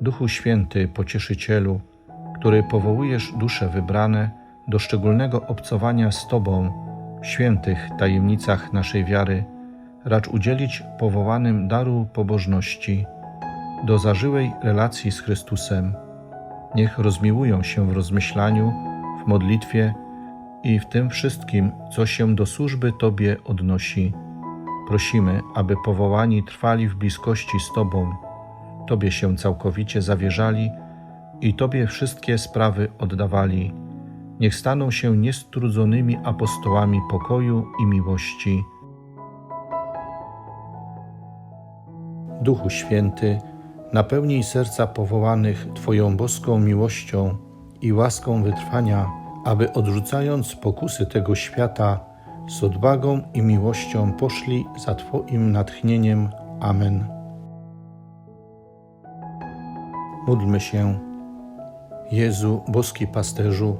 Duchu Święty, Pocieszycielu, który powołujesz dusze wybrane do szczególnego obcowania z Tobą w świętych tajemnicach naszej wiary, racz udzielić powołanym daru pobożności do zażyłej relacji z Chrystusem. Niech rozmiłują się w rozmyślaniu, w modlitwie i w tym wszystkim, co się do służby Tobie odnosi. Prosimy, aby powołani trwali w bliskości z Tobą, Tobie się całkowicie zawierzali i Tobie wszystkie sprawy oddawali. Niech staną się niestrudzonymi apostołami pokoju i miłości. Duchu Święty, napełnij serca powołanych Twoją boską miłością i łaską wytrwania, aby odrzucając pokusy tego świata, z odwagą i miłością poszli za Twoim natchnieniem. Amen. Módlmy się. Jezu, boski pasterzu,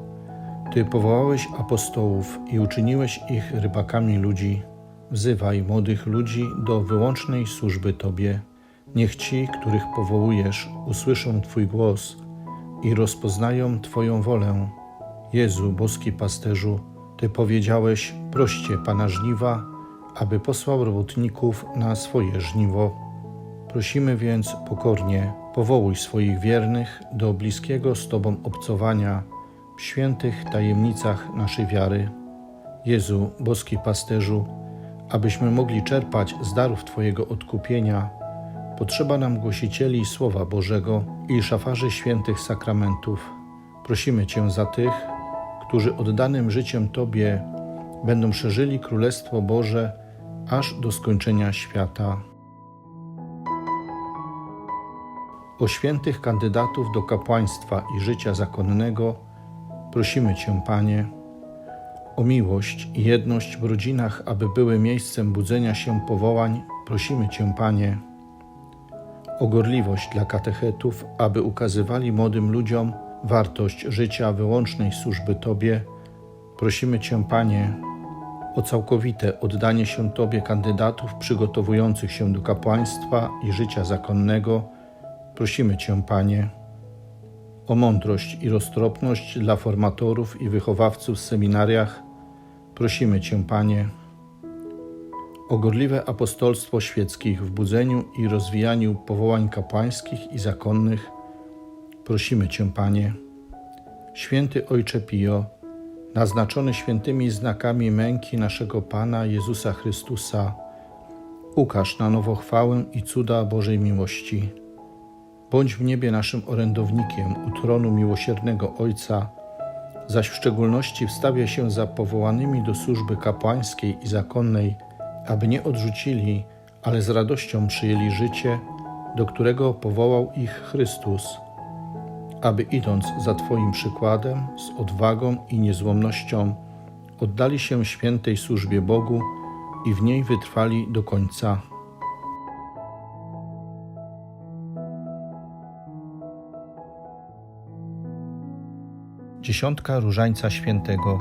Ty powołałeś apostołów i uczyniłeś ich rybakami ludzi. Wzywaj młodych ludzi do wyłącznej służby Tobie. Niech ci, których powołujesz, usłyszą Twój głos i rozpoznają Twoją wolę. Jezu, boski pasterzu, Ty powiedziałeś: proście Pana żniwa, aby posłał robotników na swoje żniwo. Prosimy więc pokornie, powołuj swoich wiernych do bliskiego z Tobą obcowania w świętych tajemnicach naszej wiary. Jezu, boski pasterzu, abyśmy mogli czerpać z darów Twojego odkupienia, potrzeba nam głosicieli Słowa Bożego i szafarzy świętych sakramentów. Prosimy Cię za tych, którzy oddanym życiem Tobie będą szerzyli Królestwo Boże aż do skończenia świata. O świętych kandydatów do kapłaństwa i życia zakonnego prosimy Cię, Panie, o miłość i jedność w rodzinach, aby były miejscem budzenia się powołań, prosimy Cię, Panie, o gorliwość dla katechetów, aby ukazywali młodym ludziom wartość życia wyłącznej służby Tobie, prosimy Cię, Panie, o całkowite oddanie się Tobie kandydatów przygotowujących się do kapłaństwa i życia zakonnego, prosimy Cię, Panie, o mądrość i roztropność dla formatorów i wychowawców w seminariach, prosimy Cię, Panie, o gorliwe apostolstwo świeckich w budzeniu i rozwijaniu powołań kapłańskich i zakonnych, prosimy Cię, Panie. Święty Ojcze Pio, naznaczony świętymi znakami męki naszego Pana Jezusa Chrystusa, ukaż na nowo chwałę i cuda Bożej miłości. Bądź w niebie naszym orędownikiem u tronu miłosiernego Ojca, zaś w szczególności wstawia się za powołanymi do służby kapłańskiej i zakonnej, aby nie odrzucili, ale z radością przyjęli życie, do którego powołał ich Chrystus, aby idąc za Twoim przykładem, z odwagą i niezłomnością, oddali się świętej służbie Bogu i w niej wytrwali do końca. Dziesiątka Różańca Świętego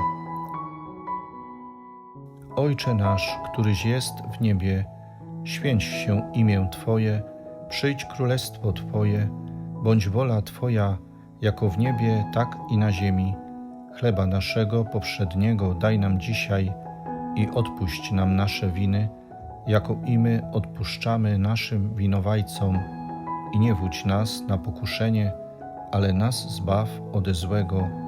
Ojcze nasz, któryś jest w niebie, święć się imię Twoje, przyjdź królestwo Twoje, bądź wola Twoja, jako w niebie, tak i na ziemi. Chleba naszego poprzedniego daj nam dzisiaj i odpuść nam nasze winy, jako i my odpuszczamy naszym winowajcom. I nie wódź nas na pokuszenie, ale nas zbaw ode złego.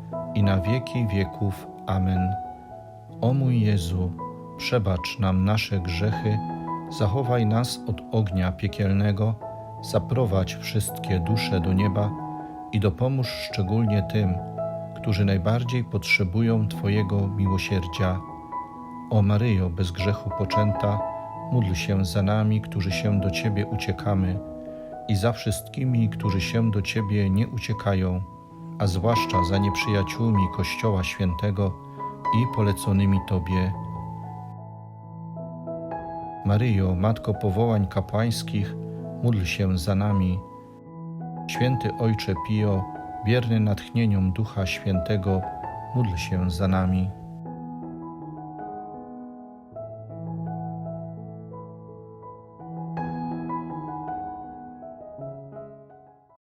i na wieki wieków. Amen. O mój Jezu, przebacz nam nasze grzechy, zachowaj nas od ognia piekielnego, zaprowadź wszystkie dusze do nieba i dopomóż szczególnie tym, którzy najbardziej potrzebują Twojego miłosierdzia. O Maryjo, bez grzechu poczęta, módl się za nami, którzy się do Ciebie uciekamy i za wszystkimi, którzy się do Ciebie nie uciekają, a zwłaszcza za nieprzyjaciółmi Kościoła Świętego i poleconymi Tobie. Maryjo, Matko powołań kapłańskich, módl się za nami. Święty Ojcze Pio, wierny natchnieniom Ducha Świętego, módl się za nami.